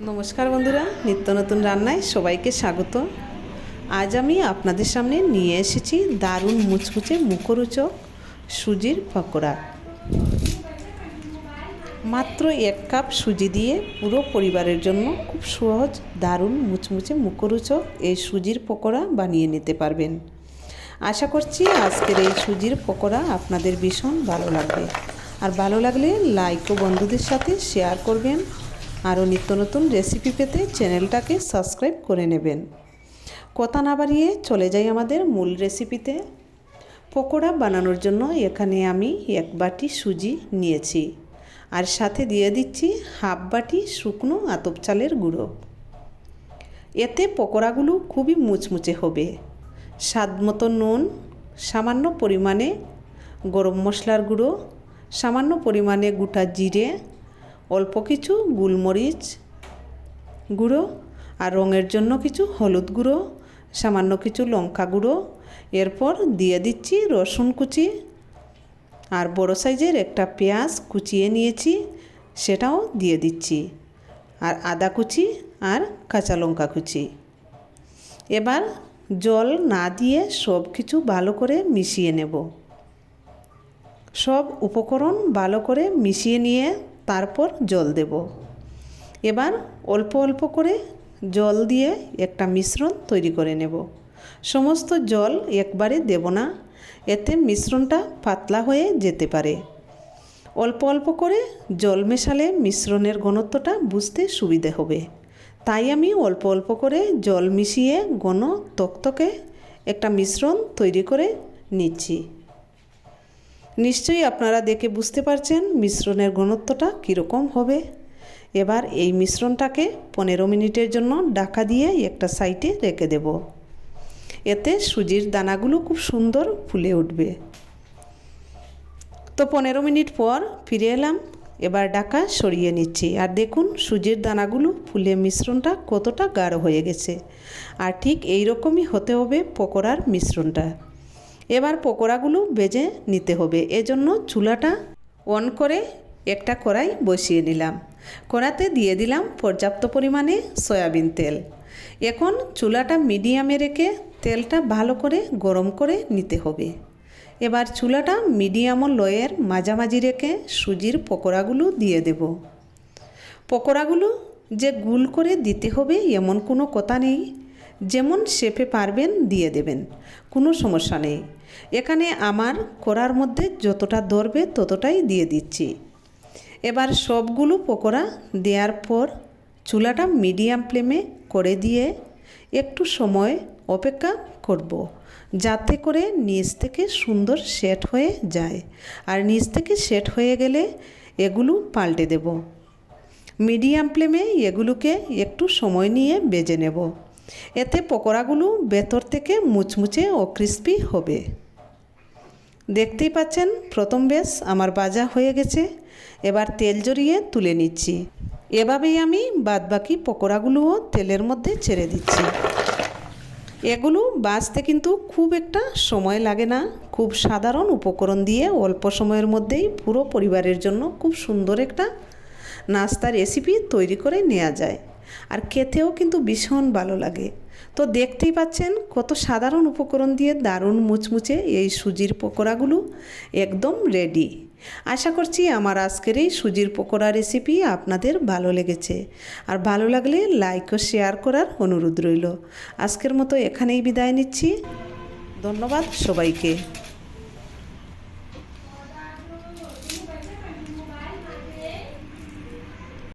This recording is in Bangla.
নমস্কার বন্ধুরা, নিত্য নতুন রান্নায় সবাইকে স্বাগত। আজ আমি আপনাদের সামনে নিয়ে এসেছি দারুণ মুচমুচে মুখরোচক সুজির পকোড়া। মাত্র এক কাপ সুজি দিয়ে পুরো পরিবারের জন্য খুব সহজ, দারুণ মুচমুচে মুখরোচক এই সুজির পকোড়া বানিয়ে নিতে পারবেন। আশা করছি আজকের এই সুজির পকোড়া আপনাদের ভীষণ ভালো লাগবে। আর ভালো লাগলে লাইক ও বন্ধুদের সাথে শেয়ার করবেন। আরও নিত্য নতুন রেসিপি পেতে চ্যানেলটাকে সাবস্ক্রাইব করে নেবেন। কথা না বাড়িয়ে চলে যাই আমাদের মূল রেসিপিতে পকোড়া বানানোর জন্য এখানে আমি এক বাটি সুজি নিয়েছি আর সাথে দিয়ে দিচ্ছি হাফ বাটি শুকনো আতপ চালের গুঁড়ো। এতে পকোড়াগুলো খুবই মুচমুচে হবে। স্বাদ মতো নুন, সামান্য পরিমাণে গরম মশলার গুঁড়ো, সামান্য পরিমাণে গোটা জিরে অল্প কিছু গোলমরিচ গুঁড়ো আর রঙের জন্য কিছু হলুদ গুঁড়ো, সামান্য কিছু লঙ্কা গুঁড়ো। এরপর দিয়ে দিচ্ছি রসুন কুচি। আর বড় সাইজের একটা পেঁয়াজ কুচিয়ে নিয়েছি, সেটাও দিয়ে দিচ্ছি। আর আদা কুচি আর কাঁচা লঙ্কা কুচি। এবার জল না দিয়ে সব কিছু ভালো করে মিশিয়ে নেব। সব উপকরণ ভালো করে মিশিয়ে নিয়ে তারপর জল দেব। এবার অল্প অল্প করে জল দিয়ে একটা মিশ্রণ তৈরি করে নেব। সমস্ত জল একবারে দেব না, এতে মিশ্রণটা পাতলা হয়ে যেতে পারে। অল্প অল্প করে জল মেশালে মিশ্রণের ঘনত্বটা বুঝতে সুবিধে হবে। তাই আমি অল্প অল্প করে জল মিশিয়ে ঘন তক্তকে একটা মিশ্রণ তৈরি করে নিচ্ছি। নিশ্চয়ই আপনারা দেখে বুঝতে পারছেন মিশ্রণের ঘনত্বটা কীরকম হবে। এবার এই মিশ্রণটাকে পনেরো মিনিটের জন্য ডাকা দিয়ে একটা সাইডে রেখে দেব। এতে সুজির দানাগুলো খুব সুন্দর ফুলে উঠবে। তো পনেরো মিনিট পর ফিরে এলাম। এবার ডাকা সরিয়ে নিচ্ছি। আর দেখুন, সুজির দানাগুলো ফুলে মিশ্রণটা কতটা গাঢ় হয়ে গেছে। আর ঠিক এই রকমই হতে হবে পকোড়ার মিশ্রণটা। এবার পকোড়াগুলো বেজে নিতে হবে। এজন্য চুলাটা অন করে একটা কড়াই বসিয়ে নিলাম। কড়াতে দিয়ে দিলাম পর্যাপ্ত পরিমাণে সয়াবিন তেল। এখন চুলাটা মিডিয়ামে রেখে তেলটা ভালো করে গরম করে নিতে হবে। এবার চুলাটা মিডিয়াম ও লয়ের মাঝামাঝি রেখে সুজির পকোড়াগুলো দিয়ে দেব। পকোড়াগুলো যে গুল করে দিতে হবে এমন কোনো কথা নেই। যেমন শেপে পারবেন, দিয়ে দেবেন। কোনো সমস্যা নেই। এখানে আমার করার মধ্যে যতটা ধরবে ততটাই দিয়ে দিচ্ছি। এবার সবগুলো পকোড়া দেওয়ার পর চুলাটা মিডিয়াম ফ্লেমে করে দিয়ে একটু সময় অপেক্ষা করব। যাতে করে নিচ থেকে সুন্দর সেট হয়ে যায়। আর নিচ থেকে সেট হয়ে গেলে এগুলো পাল্টে দেব। মিডিয়াম ফ্লেমে এগুলোকে একটু সময় নিয়ে বেজে নেব। এতে পকোড়াগুলো ভেতর থেকে মুচমুচে ও ক্রিস্পি হবে। দেখতেই পাচ্ছেন, প্রথম বেশ আমার বাজা হয়ে গেছে। এবার তেল জড়িয়ে তুলে নিচ্ছি। এভাবেই আমি বাদবাকি পকোড়াগুলোও তেলের মধ্যে ছেড়ে দিচ্ছি। এগুলো বাজতে কিন্তু খুব একটা সময় লাগে না। খুব সাধারণ উপকরণ দিয়ে অল্প সময়ের মধ্যেই পুরো পরিবারের জন্য খুব সুন্দর একটা নাস্তা রেসিপি তৈরি করে নেওয়া যায়। আর খেতেও কিন্তু ভীষণ ভালো লাগে। তো দেখতেই পাচ্ছেন কত সাধারণ উপকরণ দিয়ে দারুণ মুচমুচে এই সুজির পকোড়াগুলো একদম রেডি আশা করছি আমার আজকের এই সুজির পকোড়া রেসিপি আপনাদের ভালো লেগেছে। আর ভালো লাগলে লাইক ও শেয়ার করার অনুরোধ রইল। আজকের মতো এখানেই বিদায় নিচ্ছি। ধন্যবাদ সবাইকে।